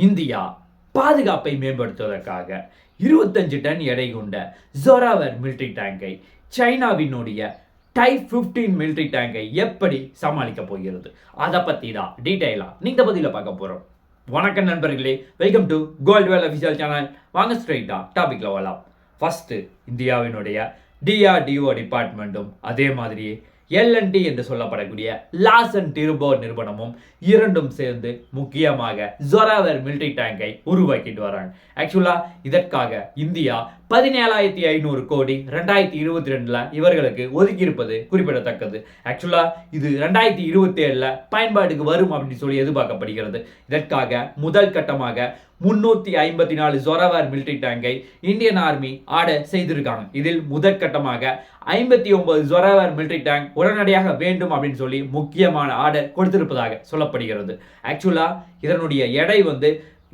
India பாதுகாப்பை மேம்படுத்துவதற்காக இருபத்தஞ்சு டன் எடை கொண்ட ஜோராவர் மிலிட்ரி டேங்கை சைனாவினுடைய டை ஃபிஃப்டீன் மிலிட்ரி டேங்கை எப்படி சமாளிக்க போகிறது? அதை பற்றி தான் டீட்டெயிலாக நீங்கள் பதில பார்க்க போகிறோம் வணக்கம் நண்பர்களே வெல்கம் டு கோல்ட் வேல் அஃபிஷியல் சேனல் வாங்க ஸ்ட்ரைட்டாக டாபிக்கில் வரலாம் ஃபஸ்ட்டு இந்தியாவினுடைய டிஆர்டிஓ டிபார்ட்மெண்ட்டும் அதே மாதிரியே எல்என்டி என்று சொல்லப்படக்கூடிய லாசன் டிருபோ நிறுவனமும் இரண்டும் சேர்ந்து முக்கியமாக ஜொராவர் மிலிட்ரி டேங்கை உருவாக்கிட்டு வராங்க. ஆக்சுவலா இதற்காக இந்தியா பதினேழாயிரத்தி ஐநூறு கோடி ரெண்டாயிரத்தி இருபத்தி ரெண்டில் இவர்களுக்கு ஒதுக்கியிருப்பது குறிப்பிடத்தக்கது. ஆக்சுவலா இது ரெண்டாயிரத்தி இருபத்தி ஏழில் பயன்பாட்டுக்கு வரும் அப்படின்னு சொல்லி எதிர்பார்க்கப்படுகிறது. இதற்காக முதல் கட்டமாக முன்னூத்தி ஐம்பத்தி நாலு ஜொரவர் மிலிட்ரி டேங்கை இந்தியன் ஆர்மி ஆர்டர் செய்திருக்காங்க. இதில் முதற்கட்டமாக ஐம்பத்தி ஒன்பது ஜொரவர் மிலிட்ரி டேங்க் உடனடியாக வேண்டும் அப்படின்னு சொல்லி முக்கியமான ஆர்டர் கொடுத்திருப்பதாக சொல்லப்படுகிறது. ஆக்சுவலா இதனுடைய எடை வந்து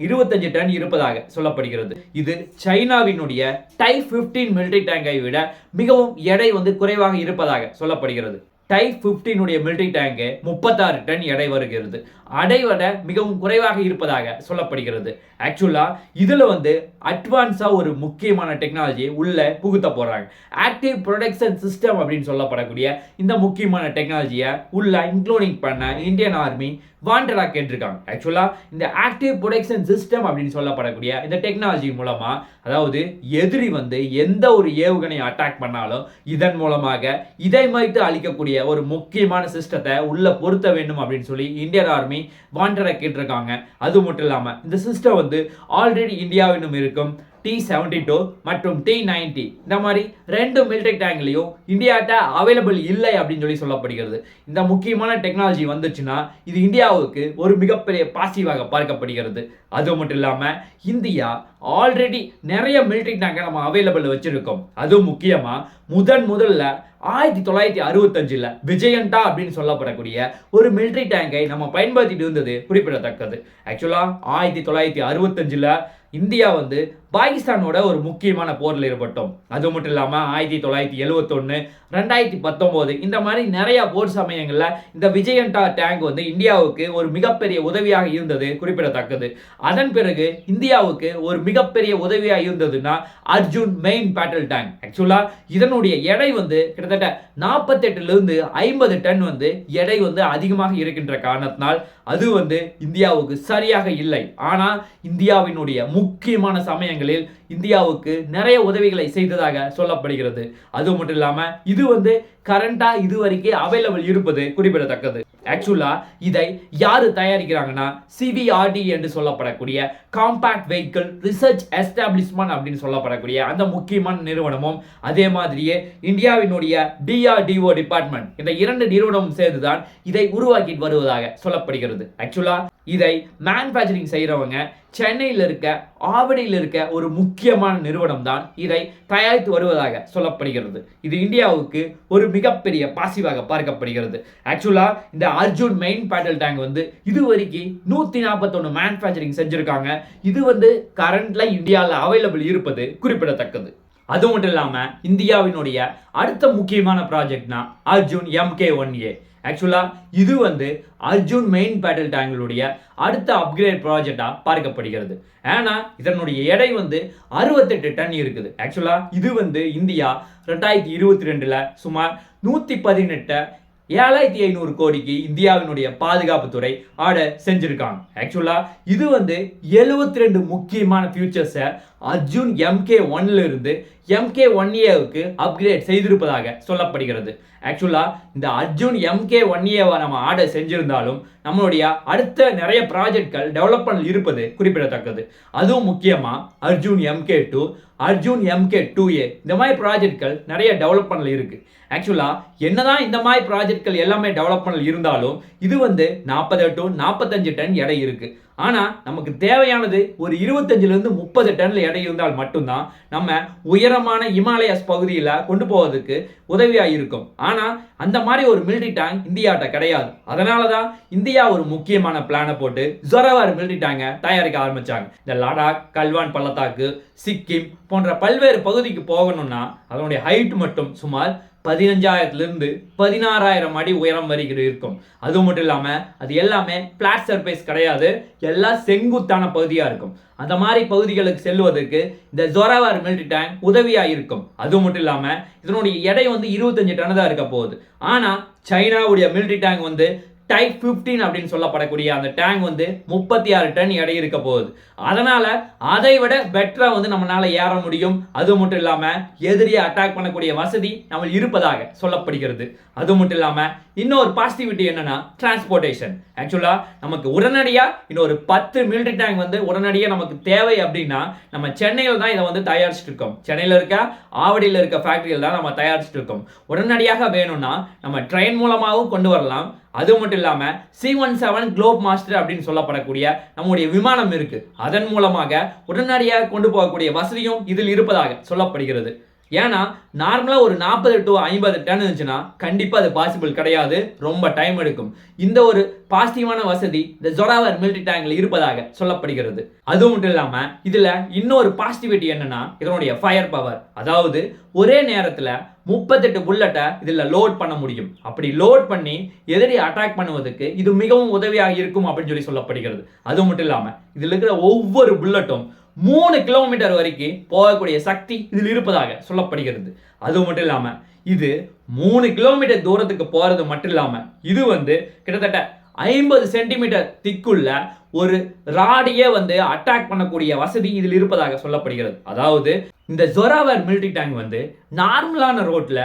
இருபத்தஞ்சு டன் இருப்பதாக சொல்லப்படுகிறது. இது சைனாவினுடைய டை 15 மிலிட்ரி டேங்கை விட மிகவும் எடை வந்து குறைவாக இருப்பதாக சொல்லப்படுகிறது. டைப் ஃபிஃப்டீனுடைய மிலிட்ரி டேங்கு முப்பத்தாறு டன் எடை வருகிறது. அடைவட மிகவும் குறைவாக இருப்பதாக சொல்லப்படுகிறது. ஆக்சுவலாக இதில் வந்து அட்வான்ஸாக ஒரு முக்கியமான டெக்னாலஜி உள்ளே புகுத்த போகிறாங்க ஆக்டிவ் ப்ரொடக்ஷன் சிஸ்டம் அப்படின்னு சொல்லப்படக்கூடிய இந்த முக்கியமான டெக்னாலஜியை உள்ள இன்க்ளூடிங் பண்ண இந்தியன் ஆர்மி வாண்டடாக கேட்டிருக்காங்க. ஆக்சுவலாக இந்த ஆக்டிவ் ப்ரொடெக்ஷன் சிஸ்டம் அப்படின்னு சொல்லப்படக்கூடிய இந்த டெக்னாலஜி மூலமா அதாவது எதிரி வந்து எந்த ஒரு ஏவுகணையை அட்டாக் பண்ணாலும் இதன் மூலமாக இதை வைத்து அளிக்கக்கூடிய ஒரு முக்கியமான சிஸ்டத்தை உள்ள பொருத்த வேண்டும் அப்படின்னு சொல்லி இந்தியன் ஆர்மி வாண்டடாக கேட்டிருக்காங்க. அது மட்டும் இல்லாமல் இந்த சிஸ்டம் வந்து ஆல்ரெடி இந்தியாவிலும் இருக்கும். டி செவன்டி டூ மற்றும் டி நைன்டி இந்த மாதிரி ரெண்டு மிலிட்ரி டேங்க்லையும் இந்தியாட்ட அவைலபிள் இல்லை அப்படின்னு சொல்லி சொல்லப்படுகிறது. இந்த முக்கியமான டெக்னாலஜி வந்துச்சுன்னா இது இந்தியாவுக்கு ஒரு மிகப்பெரிய பாசிட்டிவாக பார்க்கப்படுகிறது. அது மட்டும் இல்லாமல் இந்தியா ஆல்ரெடி நிறைய மில்டரி டேங்கை நம்ம அவைலபிள் வச்சுருக்கோம். அதுவும் முக்கியமாக முதன் முதல்ல ஆயிரத்தி தொள்ளாயிரத்தி அறுபத்தஞ்சில் விஜயண்டா அப்படின்னு சொல்லப்படக்கூடிய ஒரு மிலிட்ரி டேங்கை நம்ம பயன்படுத்திட்டு இருந்தது குறிப்பிடத்தக்கது. ஆக்சுவலாக ஆயிரத்தி தொள்ளாயிரத்தி அறுபத்தஞ்சில் இந்தியா வந்து பாகிஸ்தானோட ஒரு முக்கியமான போரில் ஈடுபட்டோம் அது மட்டும் இல்லாமல் ஆயிரத்தி தொள்ளாயிரத்தி எழுவத்தொன்று ரெண்டாயிரத்தி பத்தொம்போது இந்த மாதிரி நிறைய போர் சமயங்களில் இந்த விஜயண்டா டேங்க் வந்து இந்தியாவுக்கு ஒரு மிகப்பெரிய உதவியாக இருந்தது குறிப்பிடத்தக்கது. அதன் பிறகு இந்தியாவுக்கு ஒரு மிகப்பெரிய உதவியாக இருந்ததுன்னா அர்ஜுன் மெயின் பேட்டல் டேங்க் ஆக்சுவலாக இதனுடைய எடை வந்து கிட்டத்தட்ட நாற்பத்தெட்டுலேருந்து ஐம்பது டன் வந்து எடை வந்து அதிகமாக இருக்கின்ற காரணத்தினால் அது வந்து இந்தியாவுக்கு சரியாக இல்லை. ஆனால் இந்தியாவினுடைய முக்கியமான சமயங்களில் இந்தியாவுக்கு நிறைய உதவிகளை செய்ததாக சொல்லப்படுகிறது. அது மட்டும் இல்லாமல் இது வந்து கரண்டாக இது வரைக்கும் அவைலபிள் இருப்பது குறிப்பிடத்தக்கது. ஆக்சுவலா இதை யார் தயாரிக்கிறாங்கன்னா சிவிஆர்டி என்று சொல்லப்படக்கூடிய காம்பாக்ட் வெஹிக்கிள் ரிசர்ச் எஸ்டாப்ளிஷ்மெண்ட் அப்படின்னு சொல்லப்படக்கூடிய அந்த முக்கியமான நிறுவனமும் அதே மாதிரியே இந்தியாவினுடைய டிஆர்டிஓ டிபார்ட்மெண்ட் இந்த இரண்டு நிறுவனமும் சேர்ந்துதான் இதை உருவாக்கிட்டு வருவதாக சொல்லப்படுகிறது. ஆக்சுவலா இதை மேனுஃபேக்சரிங் செய்கிறவங்க சென்னையில் இருக்க ஆவடியில் இருக்க ஒரு முக்கியமான நிறுவனம் தான் இதை தயாரித்து வருவதாக சொல்லப்படுகிறது. இது இந்தியாவுக்கு ஒரு மிகப்பெரிய பாசிவாக பார்க்கப்படுகிறது. ஆக்சுவலாக இந்த அர்ஜுன் மெயின் பேட்டல் டேங்க் வந்து இது வரைக்கும் நூற்றி நாற்பத்தொன்று மேனுஃபேக்சரிங் செஞ்சுருக்காங்க. இது வந்து கரண்டில் இந்தியாவில் அவைலபிள் இருப்பது குறிப்பிடத்தக்கது. அது மட்டும் இல்லாமல் இந்தியாவினுடைய அடுத்த முக்கியமான ப்ராஜெக்ட்னா அர்ஜுன் எம்கே ஒன் ஏ ஆக்சுவலாக இது வந்து அர்ஜுன் மெயின் பேட்டில் டேங்களுடைய அடுத்த அப்கிரேட் ப்ராஜெக்டாக பார்க்கப்படுகிறது. ஏன்னா இதனுடைய எடை வந்து அறுபத்தெட்டு டன் இருக்குது. ஆக்சுவலாக இது வந்து இந்தியா ரெண்டாயிரத்தி இருபத்தி ரெண்டில் சுமார் நூற்றி பதினெட்டு ஏழாயிரத்தி ஐநூறு கோடிக்கு இந்தியாவினுடைய பாதுகாப்புத்துறை ஆர்டர் செஞ்சிருக்காங்க. ஆக்சுவலாக இது வந்து எழுபத்தி ரெண்டு முக்கியமான ஃபியூச்சர்ஸை அர்ஜுன் எம்கே ஒன்லிருந்து எம்கே ஒன் ஏவுக்கு அப்கிரேட் செய்திருப்பதாக சொல்லப்படுகிறது. ஆக்சுவலாக இந்த அர்ஜுன் எம்கே ஒன் ஏவை நம்ம ஆர்டர் செஞ்சிருந்தாலும் நம்மளுடைய அடுத்த நிறைய ப்ராஜெக்ட்கள் டெவலப்மெண்ட் இருப்பது குறிப்பிடத்தக்கது. அதுவும் முக்கியமாக Arjun MK two Arjun MK two A இந்த மாதிரி ப்ராஜெக்ட்கள் நிறைய டெவலப்மெண்ட்ல இருக்குது ஆக்சுவலாக என்னதான் இந்த மாதிரி ப்ராஜெக்ட்கள் எல்லாமே டெவலப்மெண்ட் இருந்தாலும் இது வந்து நாற்பது டு நாற்பத்தஞ்சு டன் எடை இருக்கு. ஆனால் நமக்கு தேவையானது ஒரு இருபத்தஞ்சிலருந்து முப்பது டன்ல எடை இருந்தால் மட்டும்தான் நம்ம உயரமான இமாலயஸ் பகுதியில் கொண்டு போவதற்கு உதவியாக இருக்கும். ஆனால் அந்த மாதிரி ஒரு மிலிட்ரி டேங்க் இந்தியாட்ட கிடையாது. அதனால தான் இந்தியா ஒரு முக்கியமான பிளானை போட்டு ஜொரவார் மிலிட்ரி டேங்கை தயாரிக்க ஆரம்பித்தாங்க இந்த லடாக் கல்வான் பள்ளத்தாக்கு சிக்கிம் போன்ற பல்வேறு பகுதிக்கு போகணும்னா அதனுடைய ஹைட் மட்டும் சுமார் பதினஞ்சாயிரத்துலேருந்து பதினாறாயிரம் அடி உயரம் வரைக்கும் இருக்கும். அது மட்டும் இல்லாமல் அது எல்லாமே பிளாட் சர்ஃபேஸ் கிடையாது. எல்லாம் செங்குத்தான பகுதியாக இருக்கும். அந்த மாதிரி பகுதிகளுக்கு செல்வதற்கு இந்த ஜொராவார் மிலிட்ரி டேங்க் உதவியாக இருக்கும். அது மட்டும் இல்லாமல் இதனுடைய எடை வந்து இருபத்தஞ்சு டன் தான் இருக்க போகுது. ஆனால் சைனாவுடைய மிலிட்ரி டேங்க் வந்து டைப் 15 அப்படின்னு சொல்லப்படக்கூடிய அந்த டேங்க் வந்து முப்பத்தி ஆறு டன் எடை இருக்க போகுது. அதனால அதை விட பெட்டராக வந்து நம்மளால ஏற முடியும். அது மட்டும் இல்லாமல் எதிரியை அட்டாக் பண்ணக்கூடிய வசதி நம்ம இருப்பதாக சொல்லப்படுகிறது. அது மட்டும் இல்லாமல் இன்னொரு பாசிட்டிவிட்டி என்னன்னா டிரான்ஸ்போர்ட்டேஷன் ஆக்சுவலாக நமக்கு உடனடியாக இன்னொரு பத்து மிலிட்டரி டேங்க் வந்து உடனடியாக நமக்கு தேவை அப்படின்னா நம்ம சென்னையில் தான் இதை வந்து தயாரிச்சுட்டு இருக்கோம். சென்னையில் இருக்க ஆவடியில் இருக்க ஃபேக்டரியில் தான் நம்ம தயாரிச்சுட்டு இருக்கோம். உடனடியாக வேணும்னா நம்ம ட்ரெயின் மூலமாகவும் கொண்டு வரலாம். அது மட்டும் இல்லாமல் C one seven Globemaster அப்படின்னு சொல்லப்படக்கூடிய நம்முடைய விமானம் இருக்கு. அதன் மூலமாக உடனடியாக கொண்டு போகக்கூடிய வசதியும் இதில் இருப்பதாக சொல்லப்படுகிறது. ஏன்னா நார்மலாக ஒரு நாற்பது டு ஐம்பது டன் இருந்துச்சுன்னா கண்டிப்பாக அது பாசிபிள் கிடையாது. ரொம்ப டைம் எடுக்கும். இந்த ஒரு பாசிட்டிவான வசதி இந்த ஜொராவர் மிலிட்ரி டேங்கில் இருப்பதாக சொல்லப்படுகிறது. அது மட்டும் இல்லாமல் இதில் இன்னொரு பாசிட்டிவிட்டி என்னன்னா இதனுடைய ஃபயர் பவர் அதாவது ஒரே நேரத்தில் முப்பத்தெட்டு புல்லட்டை இதில் லோட் பண்ண முடியும். அப்படி லோட் பண்ணி எதிரி அட்டாக் பண்ணுவதற்கு இது மிகவும் உதவியாக இருக்கும் அப்படின்னு சொல்லி சொல்லப்படுகிறது. அது மட்டும் இல்லாமல் இதில் இருக்கிற ஒவ்வொரு புல்லட்டும் மூணு கிலோமீட்டர் வரைக்கும் போகக்கூடிய சக்தி இதில் இருப்பதாக சொல்லப்படுகிறது. அது மட்டும் இல்லாமல் இது மூணு கிலோமீட்டர் தூரத்துக்கு போகிறது மட்டும் இல்லாமல் இது வந்து கிட்டத்தட்ட ஐம்பது சென்டிமீட்டர் திக்குள்ள ஒரு ராடியே வந்து அட்டாக் பண்ணக்கூடிய வசதி இதில் இருப்பதாக சொல்லப்படுகிறது. அதாவது இந்த ஜொராவர் மிலிட்ரி டேங்க் வந்து நார்மலான ரோட்ல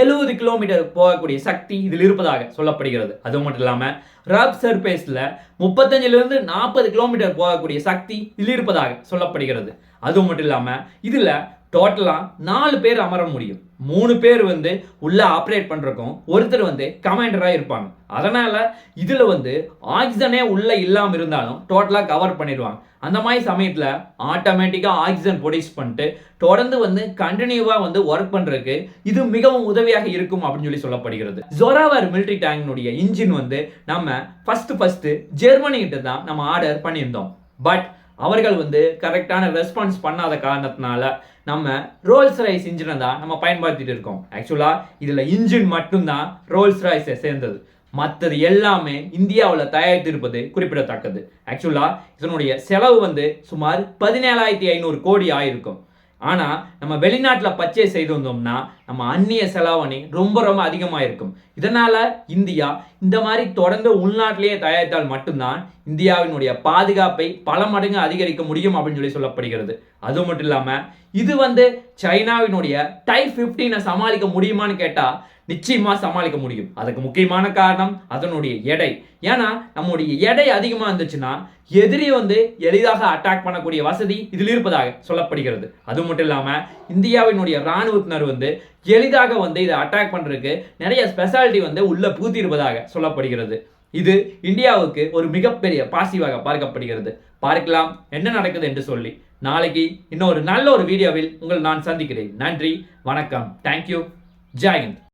எழுபது கிலோமீட்டர் போகக்கூடிய சக்தி இதில் இருப்பதாக சொல்லப்படுகிறது. அது மட்டும் இல்லாமல் ரப் சர்பேஸில் முப்பத்தஞ்சிலிருந்து நாற்பது கிலோமீட்டர் போகக்கூடிய சக்தி இதில் இருப்பதாக சொல்லப்படுகிறது. அது மட்டும் இல்லாமல் இதில் டோட்டலாக நாலு பேர் அமர முடியும். மூணு பேர் வந்து உள்ள ஆப்ரேட் பண்ணுறக்கும் ஒருத்தர் வந்து கமாண்டராக இருப்பாங்க. அதனால் இதில் வந்து ஆக்சிஜனே உள்ளே இல்லாமல் இருந்தாலும் டோட்டலாக கவர் பண்ணிடுவாங்க. அந்த மாதிரி சமயத்தில் ஆட்டோமேட்டிக்காக ஆக்சிஜன் ப்ரொடியூஸ் பண்ணிட்டு தொடர்ந்து வந்து கண்டினியூவாக வந்து ஒர்க் பண்ணுறதுக்கு இது மிகவும் உதவியாக இருக்கும் அப்படின்னு சொல்லி சொல்லப்படுகிறது. ஜொராவர் மிலிட்ரி டேங்கினுடைய இன்ஜின் வந்து நம்ம ஃபஸ்ட்டு ஃபஸ்ட்டு ஜெர்மனிகிட்ட தான் நம்ம ஆர்டர் பண்ணியிருந்தோம். பட் அவர்கள் வந்து கரெக்டான ரெஸ்பான்ஸ் பண்ணாத காரணத்தினால நம்ம ரோல்ஸ் ரைஸ் இன்ஜினை தான் நம்ம பயன்படுத்திட்டு இருக்கோம். ஆக்சுவலாக இதில் இன்ஜின் மட்டும்தான் ரோல்ஸ் ரைஸை சேர்ந்தது. மற்றது எல்லாமே இந்தியாவில் தயாரித்திருப்பது குறிப்பிடத்தக்கது. ஆக்சுவலாக இதனுடைய செலவு வந்து சுமார் பதினேழாயிரத்தி ஐநூறு கோடி ஆயிருக்கும். ஆனால் நம்ம வெளிநாட்டில் பர்ச்சேஸ் செய்து வந்தோம்னா நம்ம அந்நிய செலாவணி ரொம்ப ரொம்ப அதிகமாக இருக்கும் இதனால் இந்தியா இந்த மாதிரி தொடர்ந்து உள்நாட்டிலேயே தயாரித்தால் மட்டும்தான் இந்தியாவினுடைய பாதுகாப்பை பல மடங்கு அதிகரிக்க முடியும் அப்படின்னு சொல்லி சொல்லப்படுகிறது. அது மட்டும் இல்லாமல் இது வந்து சைனாவினுடைய டைப் ஃபிஃப்டீனை சமாளிக்க முடியுமான்னு கேட்டால் நிச்சயமாக சமாளிக்க முடியும். அதுக்கு முக்கியமான காரணம் அதனுடைய எடை. ஏன்னா நம்முடைய எடை அதிகமாக இருந்துச்சுன்னா எதிரி வந்து எளிதாக அட்டாக் பண்ணக்கூடிய வசதி இதில் இருப்பதாக சொல்லப்படுகிறது. அது மட்டும் இல்லாமல் இந்தியாவினுடைய இராணுவத்தினர் வந்து எளிதாக வந்து இதை அட்டாக் பண்ணுறதுக்கு நிறைய ஸ்பெஷாலிட்டி வந்து உள்ளே பூத்திருப்பதாக சொல்லப்படுகிறது. இது இந்தியாவுக்கு ஒரு மிகப்பெரிய பாசிவாக பார்க்கப்படுகிறது. பார்க்கலாம் என்ன நடக்குது என்று சொல்லி. நாளைக்கு இன்னொரு நல்ல ஒரு வீடியோவில் உங்கள் நான் சந்திக்கிறேன். நன்றி வணக்கம். தேங்க்யூ ஜெயந்த்